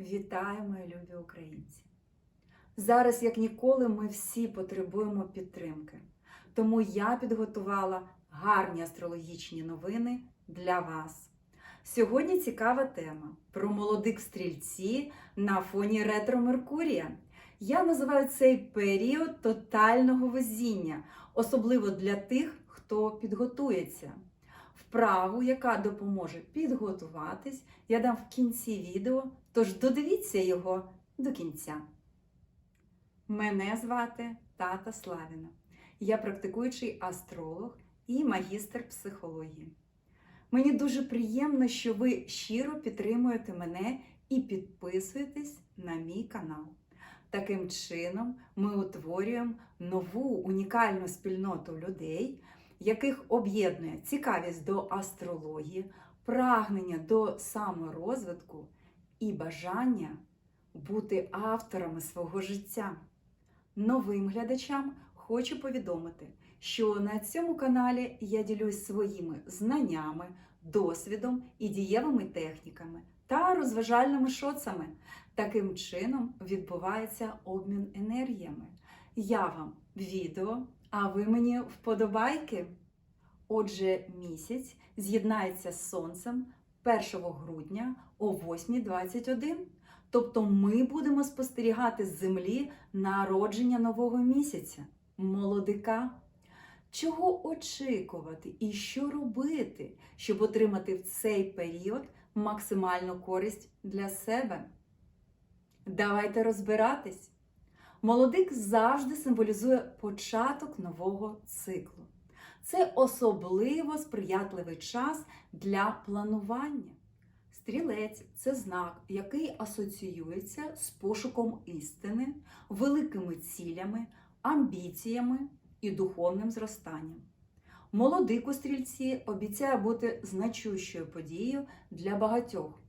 Вітаю, мої любі українці! Зараз, як ніколи, ми всі потребуємо підтримки. Тому я підготувала гарні астрологічні новини для вас. Сьогодні цікава тема про молодих стрільці на фоні ретро Меркурія. Я називаю цей період тотального везіння, особливо для тих, хто підготується. Вправу, яка допоможе підготуватись, я дам в кінці відео, тож додивіться його до кінця. Мене звати Тата Славіна. Я практикуючий астролог і магістр психології. Мені дуже приємно, що ви щиро підтримуєте мене і підписуєтесь на мій канал. Таким чином, ми утворюємо нову унікальну спільноту людей, яких об'єднує цікавість до астрології, прагнення до саморозвитку і бажання бути авторами свого життя. Новим глядачам хочу повідомити, що на цьому каналі я ділюсь своїми знаннями, досвідом і дієвими техніками та розважальними шоцами. Таким чином відбувається обмін енергіями. Я вам відео, а ви мені вподобайки. Отже, місяць з'єднається з сонцем 1 грудня о 8.21. Тобто ми будемо спостерігати з землі народження нового місяця, молодика. Чого очікувати і що робити, щоб отримати в цей період максимальну користь для себе? Давайте розбиратись. Молодик завжди символізує початок нового циклу. Це особливо сприятливий час для планування. Стрілець це знак, який асоціюється з пошуком істини, великими цілями, амбіціями і духовним зростанням. Молодик у стрільці обіцяє бути значущою подією для багатьох,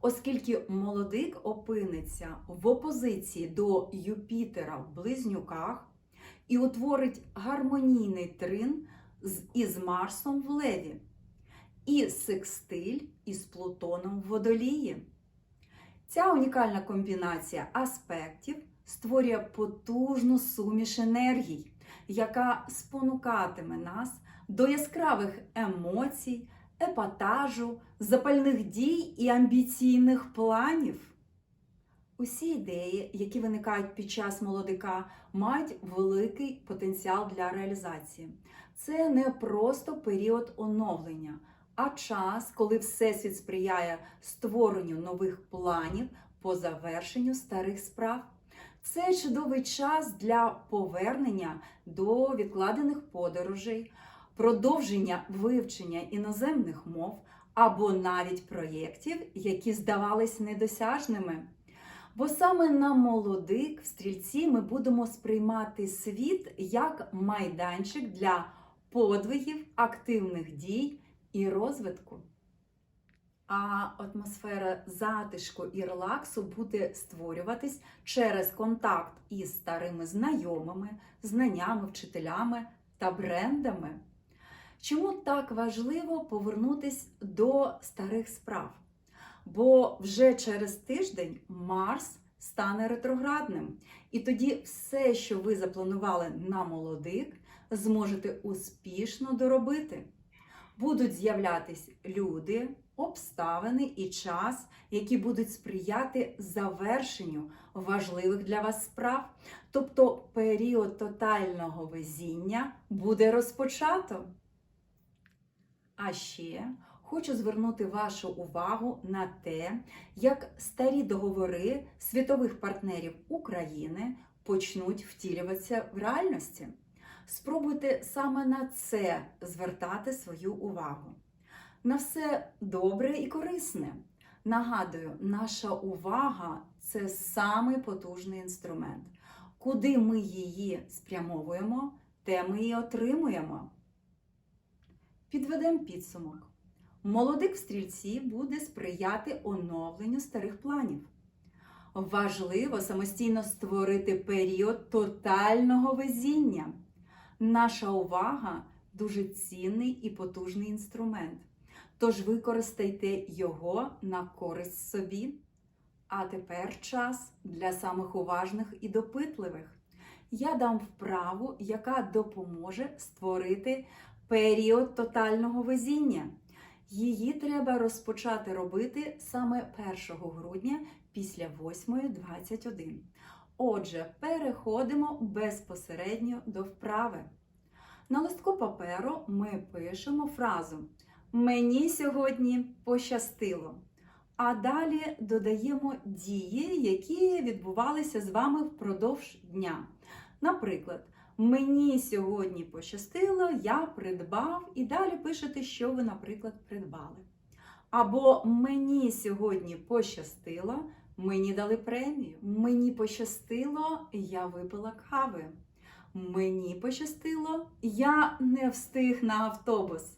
оскільки молодик опиниться в опозиції до Юпітера в близнюках і утворить гармонійний трин з- із Марсом в Леві і секстиль із Плутоном в водолії. Ця унікальна комбінація аспектів створює потужну суміш енергій, яка спонукатиме нас до яскравих емоцій, епатажу, запальних дій і амбіційних планів. Усі ідеї, які виникають під час молодика, мають великий потенціал для реалізації. Це не просто період оновлення, а час, коли Всесвіт сприяє створенню нових планів по завершенню старих справ. Це чудовий час для повернення до відкладених подорожей, продовження вивчення іноземних мов або навіть проєктів, які здавались недосяжними. Бо саме на молодик в стрільці ми будемо сприймати світ як майданчик для подвигів, активних дій і розвитку. А атмосфера затишку і релаксу буде створюватись через контакт із старими знайомими, знаннями, вчителями та брендами. Чому так важливо повернутись до старих справ? Бо вже через тиждень Марс стане ретроградним, і тоді все, що ви запланували на молодик, зможете успішно доробити. Будуть з'являтись люди, обставини і час, які будуть сприяти завершенню важливих для вас справ. Тобто період тотального везіння буде розпочато. А ще хочу звернути вашу увагу на те, як старі договори світових партнерів України почнуть втілюватися в реальності. Спробуйте саме на це звертати свою увагу. На все добре і корисне. Нагадую, наша увага це самий потужний інструмент. Куди ми її спрямовуємо, те ми і отримуємо. Підведемо підсумок. Молодик в стрільці буде сприяти оновленню старих планів. Важливо самостійно створити період тотального везіння. Наша увага дуже цінний і потужний інструмент. Тож використайте його на користь собі. А тепер час для самих уважних і допитливих. Я дам вправу, яка допоможе створити період тотального везіння. Її треба розпочати робити саме 1 грудня після 8.21. Отже, переходимо безпосередньо до вправи. На листку паперу ми пишемо фразу Мені сьогодні пощастило. А далі додаємо дії, які відбувалися з вами впродовж дня. Наприклад, мені сьогодні пощастило, я придбав, і далі пишете, що ви, наприклад, придбали. Або мені сьогодні пощастило, мені дали премію. Мені пощастило, я випила кави. Мені пощастило, я не встиг на автобус.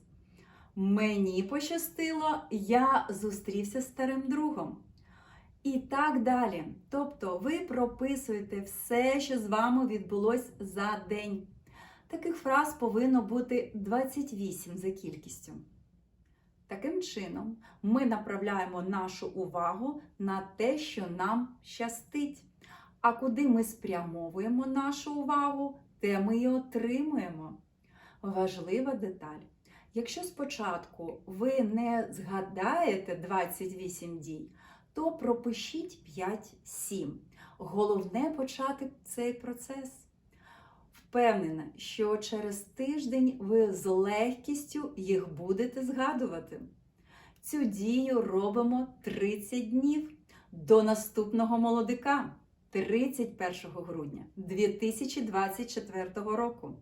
Мені пощастило, я зустрівся з старим другом. І так далі. Тобто ви прописуєте все, що з вами відбулось за день. Таких фраз повинно бути 28 за кількістю. Таким чином, ми направляємо нашу увагу на те, що нам щастить. А куди ми спрямовуємо нашу увагу, те ми і отримуємо. Важлива деталь. Якщо спочатку ви не згадаєте 28 дій, то пропишіть 5-7. Головне почати цей процес. Впевнена, що через тиждень ви з легкістю їх будете згадувати. Цю дію робимо 30 днів до наступного молодика 31 грудня 2024 року.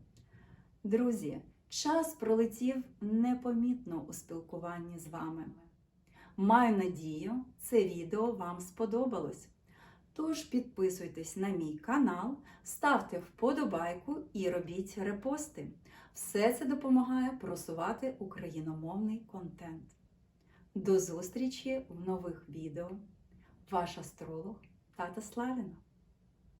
Друзі, час пролетів непомітно у спілкуванні з вами. Маю надію, це відео вам сподобалось. Тож підписуйтесь на мій канал, ставте вподобайку і робіть репости. Все це допомагає просувати україномовний контент. До зустрічі в нових відео. Ваш астролог Тата Славіна.